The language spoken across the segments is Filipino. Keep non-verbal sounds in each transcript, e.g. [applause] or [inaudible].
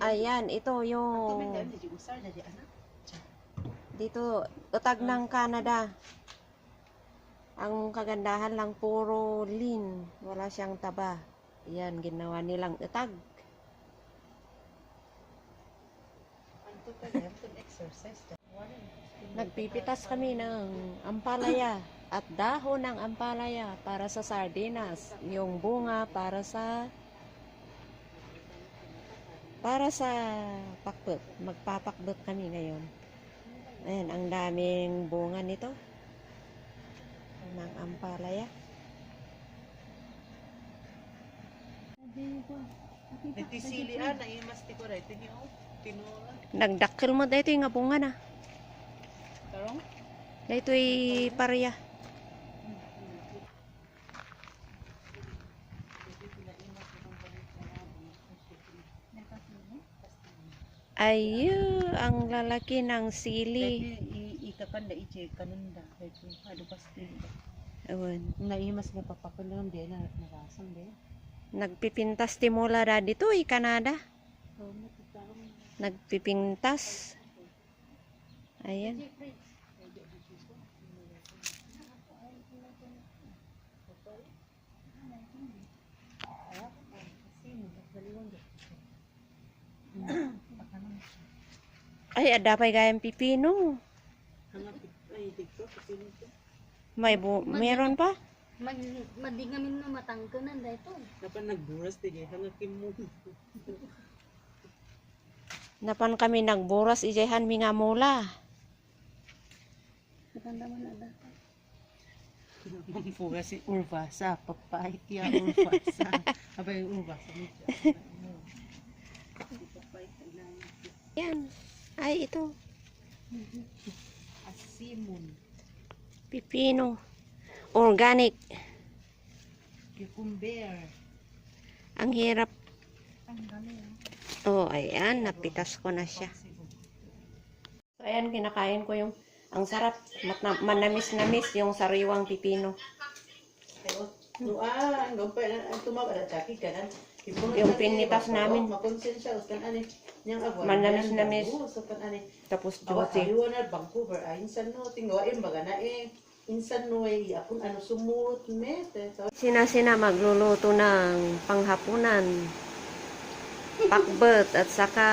Ayan, ito yung ano. dito, utag ng Canada. Ang kagandahan lang puro lean, wala siyang taba. Yan, ginawa nilang utag. Nagpipitas kami ng ampalaya at dahon ng ampalaya para sa sardinas. Yung bunga para sa para sa pakbet. Magpapakbet kami ngayon. Ayan, ang daming bunga nito. Ng ampalaya. Iti silian na imas ti ko rin. Tinyo. Tinula. Nagdakkel mo dito yung nga bunga na. Tarong? Dito'y pareya. Ayo, ang lalaki ng sili. Ikakan da iche kanunda. Ito. Ano pa sila. Ewan. Naimas na papakulang di na narasang di. Nagpipintas ti mula da dito eh, Canada. Nagpipintas. Ayan. Ay, adapay gayang pipino. Dito. May bu meron pa? Mag, madignamin na matangkanan dahito. Napan nagburas di kay hangakim mo. Napan kami nagburas ijehan mi nga mula. Matanda man na dati. Mampuga si Urvasa. Papahit ya Urvasa. [laughs] Abay yung Urvasa Yan. Ay, ito. Asimon. Pipino. Organic. Cucumber. Ang hirap. Ang dami yan. Oh, ayan. Napitas ko na siya. So, ayan. Kinakain ko yung ang sarap. Manamis-namis yung sariwang pipino. Yung pinitas namin. Makonsensya us kan ani. Niyang agwan. Manamis-namis. So kan ani. Tapos Awa juicy. aywa na Vancouver. Ay insan no tingwain baga na eh. Insan no eh apun ano sumut me. So Sina-sina magluluto ng panghapunan. Pakbet at saka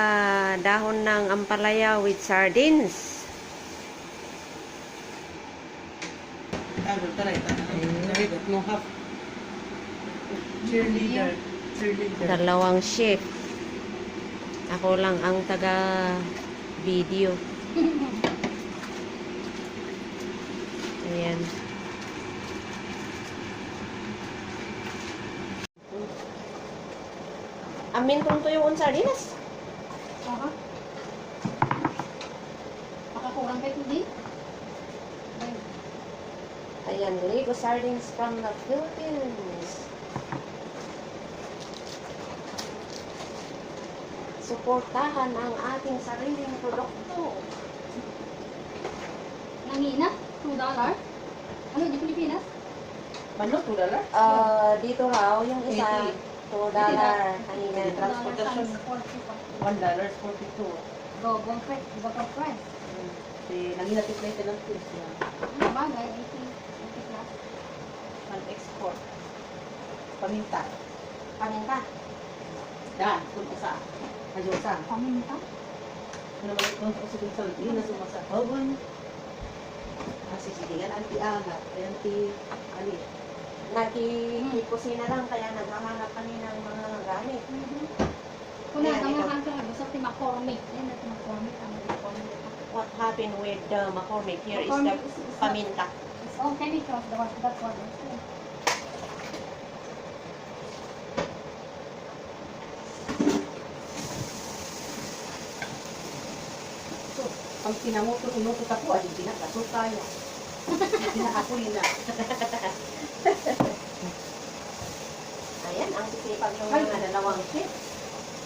dahon ng ampalaya with sardines. ano taray ta. Ay no half. Cheerleader. Cheerleader. Dalawang chef. Ako lang ang taga video. Ayan. Amin kung to yung sardinas. Aha. Makakurang kayo? Ay, Ayan, Lego sardines from the Philippines. Suportahan ang ating sariling produkto. Nangina? $2? dollar? Ano, di Pilipinas? Manok to dala. Ah, dito raw yung isa, 80. 2 dollar kanina. Transportation. One dollars forty two. Go, go, price. Go, go, price. Si nanginatid na ito ng tips niya. Ano bagay? 80, 80 plus. Ang export. Paminta. Paminta. Dan, kung isa. Kajosa. Paminta? Ano ba kung sa sa sa na sumasa. Ogon. Kasi sige yan anti aga, anti ali. Nakikikusina lang kaya naghahanap kami ng mga gamit. Nasa ito. mga ka, gusto ti McCormick. Yan, natin McCormick. Ang McCormick. What happened with the McCormick? Here is the paminta. It's all chemicals. That's what they say. Pag tinamoto unuto ka po, adi pinakasuka ya. [laughs] Pinakapoy na. [laughs] Ayan, ang sisipag ng Ay. mga dalawang chef.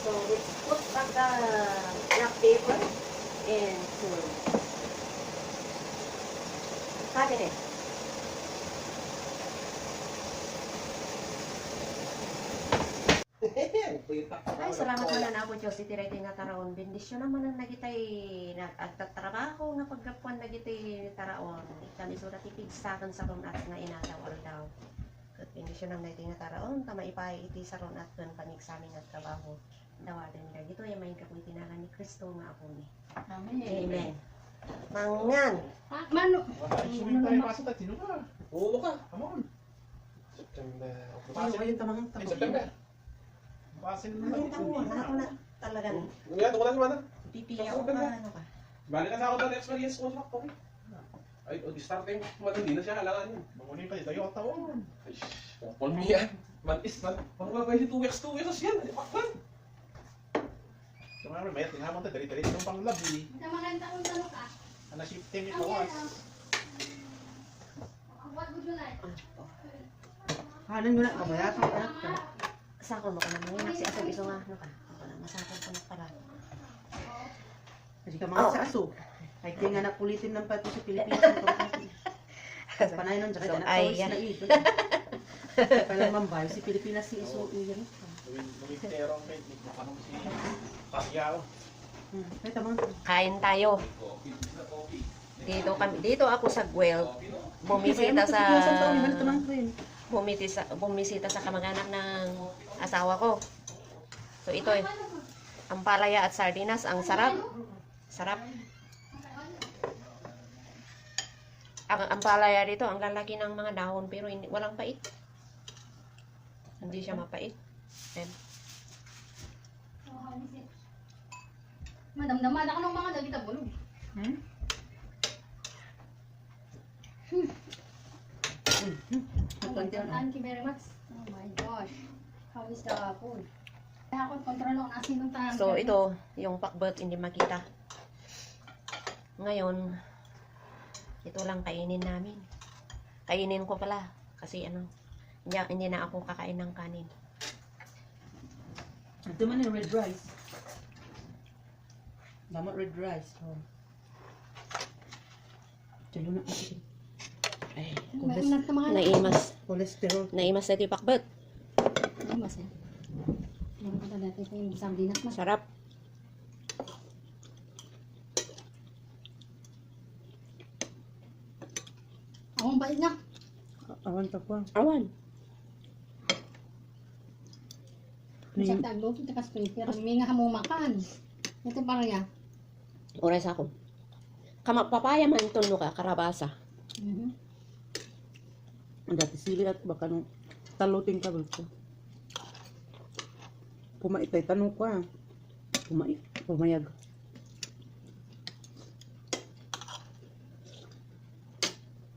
So, let's put back the black paper into cabinet. [laughs] Ay, salamat man na ako Diyos, iti rin nga taraon. Bendisyon naman ang nagitay nagtatrabaho nga pagkapuan nagitay taraon. Kami surat ipigsakan sa ron at nga inatawal daw. Kat bendisyon ang nagitay nga taraon, tama ipay iti sa ron at kun pangigsamin at trabaho. Dawadan nila. Gito yung may kapoy tinalan ni Kristo nga ako ni. Amen. Amen. Mangan. Ah, mano. Oo ka. Come on. September. Tamang Ay, September. Ang tawo, ako na talagang Ngayon, tungkol na si Mana. pipiya ko ka, ano ka. Balik ka sa ako na experience mo sa Kobe. Ay, o di starting, man, hindi na siya halangan yun. Mamunin pa tayo ang taon. Ay, Paul me yan. Man is, man. Ba pwede 2 weeks, 2 weeks yan? Ay, pakman. So nga may tinamon tayo dali-dali ng panglabi. Maganda kung tanong ka. Ana shifting ito yan, was. ah. What would you like? Hanan mo na, kamaya ka na. Sakon mo ka naman yun, si Asog iso nga, ano ka. Ako na, masakon ko na para. Kasi ka mga sa aso. Ay, kaya nga napulitin ng pato sa Pilipinas. [laughs] Panay nun, tsaka So, na ay, yan. [laughs] Palang mambay, si Pilipinas si Iso. Iyan. Lumintero kay Makanong si Pasyaw. Hmm. Kain tayo. Dito kami, dito ako sa Guelph. Bumisita sa bumisita, bumisita sa kamag-anak ng asawa ko. So ito eh, ang palaya at sardinas, ang sarap. Sarap. Ang, ang palaya dito, ang lalaki ng mga dahon pero hindi, walang pait. Hindi siya mapait. Ayan. It? Madamdaman ako ng mga dagita bulog. Hmm? Oh my God, thank you very much. Oh my gosh. How is the food? Kaya ako kontrol ako na sinong tayo. So ito, yung pakbet hindi makita. Ngayon, ito lang kainin namin. Kainin ko pala kasi ano, hindi, hindi na ako kakain ng kanin. Ito man yung red rice. Damat red rice. Oh. Tulo na kasi. Ay, mga Naimas, cholesterol. naimas na ito pakbet. Eh. Yung mga dati ko yung sardinas mas. Sarap. Ako ang bait na. Awan pa po. Awan. Sa taglo, kita kas pero may nga mo makan. Ito para ya. Oras ako. Kama papaya man ito ka, karabasa. Mhm. Ang dati sili at baka nung talutin ka ko. Pumait ay tanong ko ah. Pumait. Pumayag.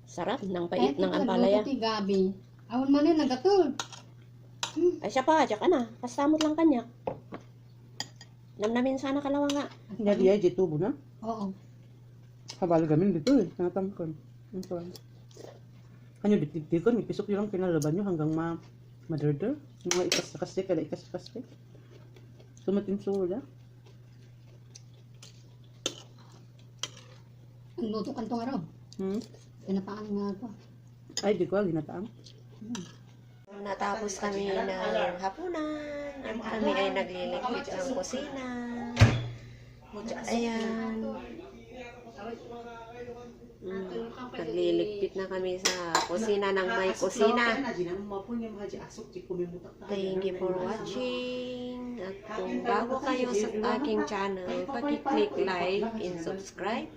Sarap ng pait ng ampalaya. ti Gabi. Awan man yun, nagatol. Ay siya pa, diyak ka na. Kastamot lang kanya. Namnamin sana kalawa nga. Hindi ay tubo na. Oo. Habal gamin dito eh. Tinatangkon. Ito. Kanyo ditiktikon, ipisok yun lang pinalaban nyo hanggang ma maderder. Mga ikas na kasi, kada ikas na kasi. Sumatin sula. Ang luto kan to araw. Hmm? Pinapaan nga to. Ay, di ko, ginataang. Natapos kami ng hapunan at kami ay nagliligpit ng kusina. Ayan. Nagliligpit na kami sa kusina ng may kusina. Thank you for watching. At kung bago kayo sa aking channel, paki-click like and subscribe.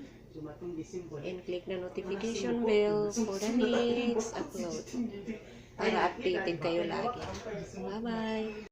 And click the notification bell for the next upload. Para updated kayo lagi. Bye-bye!